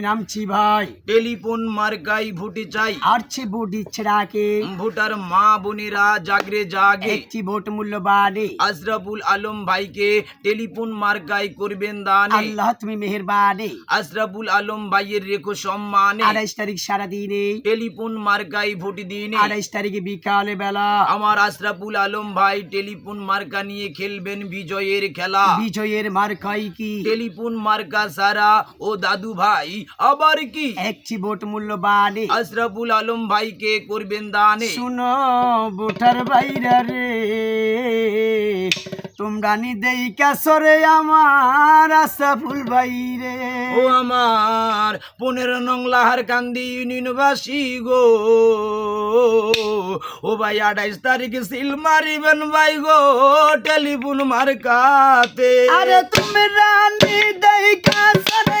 নামছি ভাই টেলিফোন মার্কাই ভোটে চাই আরছি ভোট দিচ্ছে ডাকে ভোটার মা বোনেরা জাগরে জাগে একটি ভোট মূল্যবানে আশরাফুল আলম ভাইকে টেলিফোন মার্কাই করবেন দানে আল্লাহ তুমি মেহেরবানে আশরাফুল আলম ভাইয়ের রেখো সম্মানে আড়াইশ তারিখ সারা দিনে টেলিফোন মার্কাই ভোট দিনে আড়াইশ তারিখে বিকালে বেলা আমার আশরাফুল আলম ভাই টেলিফোন মার্কা নিয়ে খেলবেন বিজয়ের খেলা বিজয়ের মার খাই কি টেলিফোন মার্কা সারা ও দাদু ভাই আবার কি? একটি ভোট মূল্যবানে। আশরাফুল আলম ভাইকে করবেন দানে। শুনো বুঠার বাইরা রে তোমরা নি দেই কাসরে আমার আশাফুল বাইরে ও আমার পনেরো নং লাহার কান্দি ইউনিভার্সি গো। ও ভাই আঠাইশ তারিখ সিল মারিবেন ভাই গো টেলিফোন মার্কাতে। আরে তুমি রানী দেই কাসরে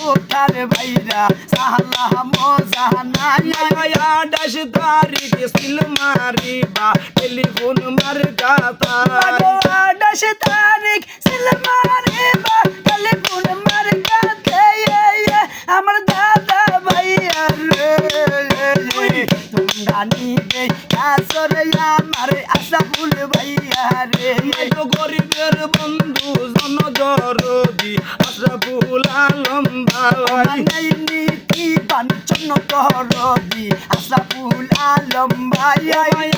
বুঠার বাইরা সাহলা মোজানাই আঠাশ তারিখ সিল মারিবা টেলিফোন মার্কাতা দশ তারিখ সিলমারে বা টেলিফোন মার কাতে আমার দাদা ভাইয়া রে। তোমরা নিবে আসরে আমার আশা ভুল তো গরিবের বন্ধু জনদরদি আশরাফুল আলম ভাই। নীতি বাঞ্চন করদি আশা ভুল আলম ভাই।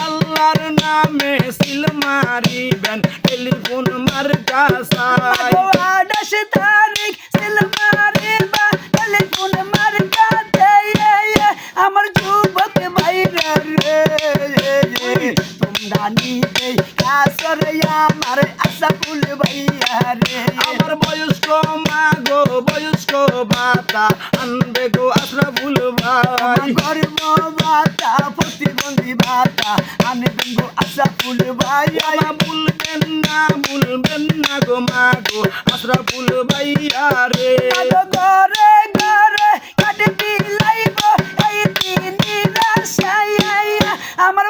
আল্লাহর নামে সিল মারিবেন টেলিফোন মার সাই দশ তারিখ আনবে গো আশরাফুল ভাই। গর্ব বাতা প্রতিবন্ধী বাতা আমি বিন্দু আশা ফুল ভাইয়া বাবা ভুলবেন না ভুলবেন না গো মা গো আশরাফুল ভাইয়া রে। ঘরে ঘরে কাটে বিলাইব এই তিনি রাশাই আমার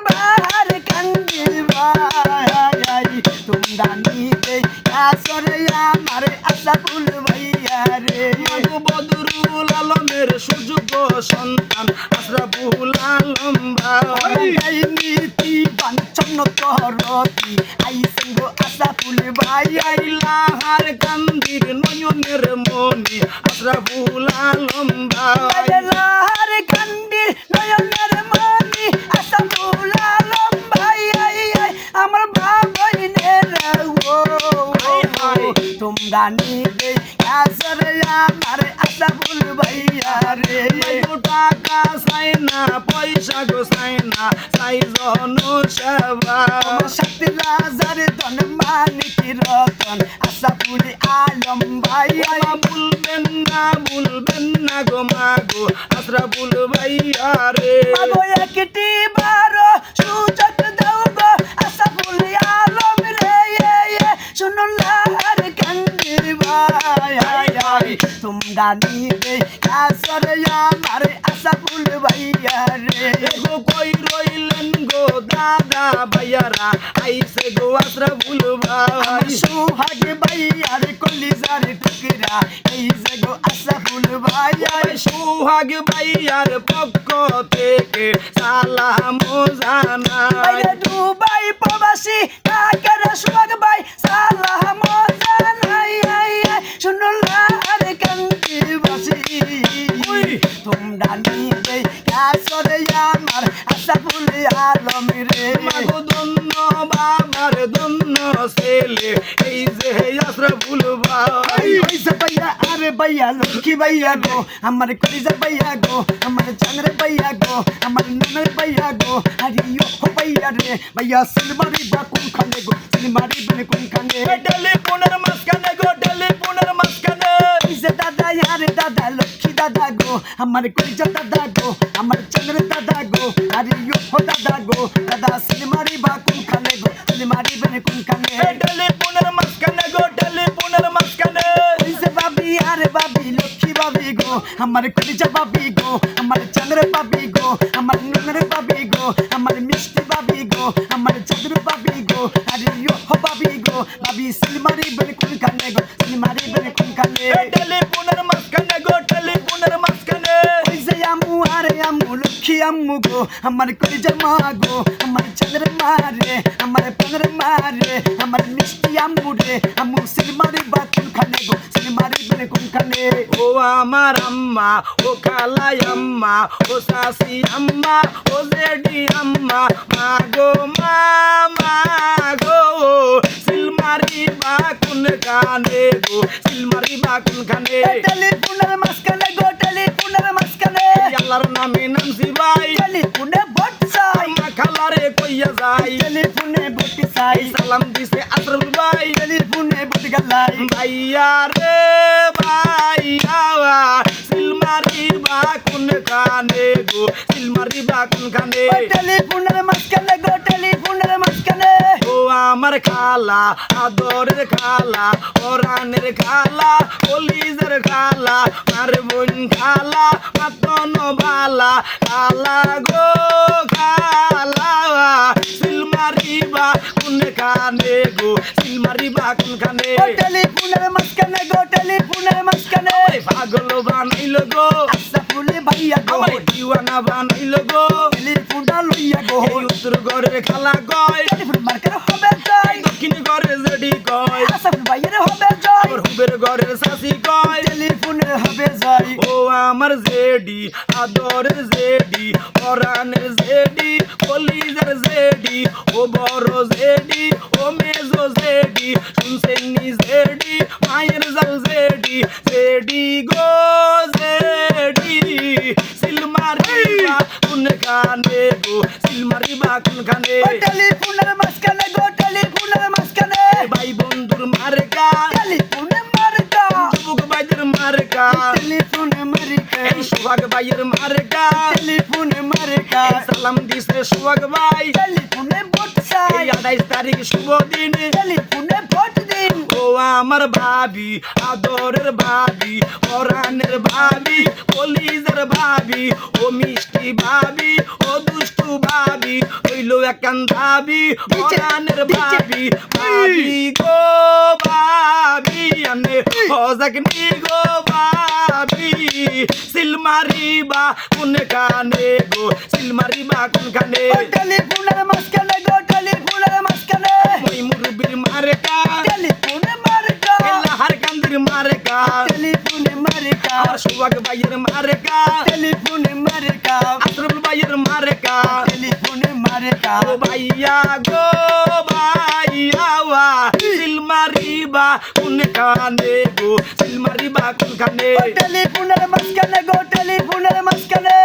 নীতি বাঞ্চন করতি আইসেন গো আশা ফুল ভাইয়া লাহার কান্দির নয়নের মনি আশরাফুল আলম ভাই লাহার কান্দির নয়নের মনি আশা ফুল আলম ভাই আমার বাবইনের গো তোমরা নিবে আসরে আমার আশা ফুল ভাইয়া রে টাকা চাই না পয়সা গো চাই না চাই জন সেবা। আমার সাথে রাজার ধন মানিক রতন আশা ফুল আলম ভাইয়া বাবা ভুলবেন না ভুলবেন না গো মাগো আশরাফুল ভাইয়া রে। একটি বারো সুযোগ দাও গো আশা ফুল আলম রে শুনুন লাহার কান্দির ভাই তোমরা নিবে আসরে আমার ফুল ভাইয়া রে। গো কই রইলেন গো দাদা ভাইয়ারা। আইসে গো আশরাফুল ভাই। আমার সুহাগ ভাইয়ার কলিজার টুকরা। এই যে গো আশা ফুল ভাইয়া সুহাগ ভাইয়ার পক্ষ থেকে সালাম জানাই। দুবাই প্রবাসী ঢাকার ধন্য ছেলে এই যে আশরাফুল ভাই পয়সা ভাইয়া আরে ভাইয়া লক্ষ্মী ভাইয়া গো আমার কলিজা ভাইয়া গো আমার চাংরে ভাইয়া গো আমার নামের ভাইয়া গো আরে ইয়ো ভাইয়া রে ভাইয়া সিলমারি বা কোন খানে গো সিলমারি বনে কোন খানে টেলিফোনের মাঝখানে গো টেলিফোনের মাঝখানে পয়সা দাদা আরে দাদা লক্ষ্মী দাদা গো আমার কলিজা দাদা গো আমার চাংরে দাদা গো আরে ইয়ো দাদা গো দাদা সিলমারি আমার কলিজা বাবি গো আমার চাঁদের বাবি গো আমার নুনের বাবি গো আমার মিষ্টি বাবি গো আমার চাঁদের বাবি গো আরে ইয়ো হো বাবি গো বাবি সিলমারি বলে কোন কানে গো সিলমারি বলে কোন কানে টেলিফোনের মাঝখানে গো টেলিফোনের মাঝখানে। ওই যে আম্মু আরে আম্মু লক্ষ্মী আম্মু গো আমার কলিজা মা গো আমার চাঁদের মা রে আমার পানের মা রে আমার মিষ্টি আম্মু রে আম্মু সিলমারি বা কোন কানে গো সিলমারি বলে কোন কানে ও আমার আম্মা ও খালাই আম্মা ও শাশি আম্মা ও জেডি আম্মা মা গো মা মা গো সিলমারি বা কোন কানে গো সিলমারি বা কোন কানে টেলিফোনের মাঝখানে গো খালারে কইয়া যাই। টেলিফোনে ভোট চাই। সালাম দিছে আশরাফুল ভাই। টেলিফোনে ভোট গালাই। ভাইয়া রে ভাইয়া সিলমারি বা কোন কানে গো? সিলমারি বা কোন কানে? টেলিফোনের মাঝখানে গো টেলিফোনের মাঝখানে। ও আমার খালা আদরের খালা ওরানের খালা কলিজের খালা মার বোন খালা মাতন ভালা খালা গো। কোন গো সিলমারি বা কোন কানে টেলিফোনের মাঝখানে গো টেলিফোনের মাঝখানে। পাগল বানাইল গো। আশরাফুলে ভাইয়া গো। দিওয়ানা বানাইল গো। টেলিফোনটা লইয়া গো। উত্তর ঘরের খালা কয় টেলিফোন মার্কেট হবে জয় দক্ষিণ ঘরের জেডি কয়। আশরাফুল ভাইয়ের হবে জয় আমার হুবের ঘরের শাসি কয়? টেলিফোনের হবে জয় ও আমার জেডি আদরের জেডি পরানের জেডি কলিজার জেডি ও বড় জেডি ও মেজো জেডি শুনছেন নি জেডি মায়ের জাল জেডি জেডি গো জেডি। সিলমারি কোন খানে গো? সিলমারি বা কোন খানে টেলিফোনের মাঝখানে গো টেলিফোনের মাঝখানে। ভাই বন্ধুর মার্কা। টেলিফোনে মার্কা। যুবক ভাইদের মার্কা। টেলিফোনে মার্কা। এই সোহাগ ভাইয়ের মার্কা। টেলিফোনে মার্কা। সালাম দিছে সোহাগ ভাই। টেলিফোনে ভোট চাই। আঠাইশ তারিখ শুভ দিন। টেলিফোনে ভোট দিন। ও আমার ভাবি আদরের ভাবি পরাণের ভাবি কলিজার ভাবি ও মিষ্টি ভাবি ও ভাবি একান ভাবি পরাণের ভাবি ভাবি গো ভাবি আনে হজাক নি গো ভাবি। সিলমারি বা কোন কানে গো? সিলমারি বা কোন কানে? টেলিফোনের মাঝখানে গো টেলিফোনের মাঝখানে। ওই মুরবির মারেকা। টেলিফোনে মার্কা। লাহার কান্দির মারেকা। টেলিফোনে আর সুবাগ ভাইয়ের মারেকা টেলিফোনে মার্কা আশরফুল ভাইয়ের মারেকা টেলিফোনে মার্কা ও ভাইয়া গো ভাইয়া ওয়া সিলমারি বা কোন কানে গো সিলমারি বা কোন কানে টেলিফোনের মাঝখানে গো টেলিফোনের মাঝখানে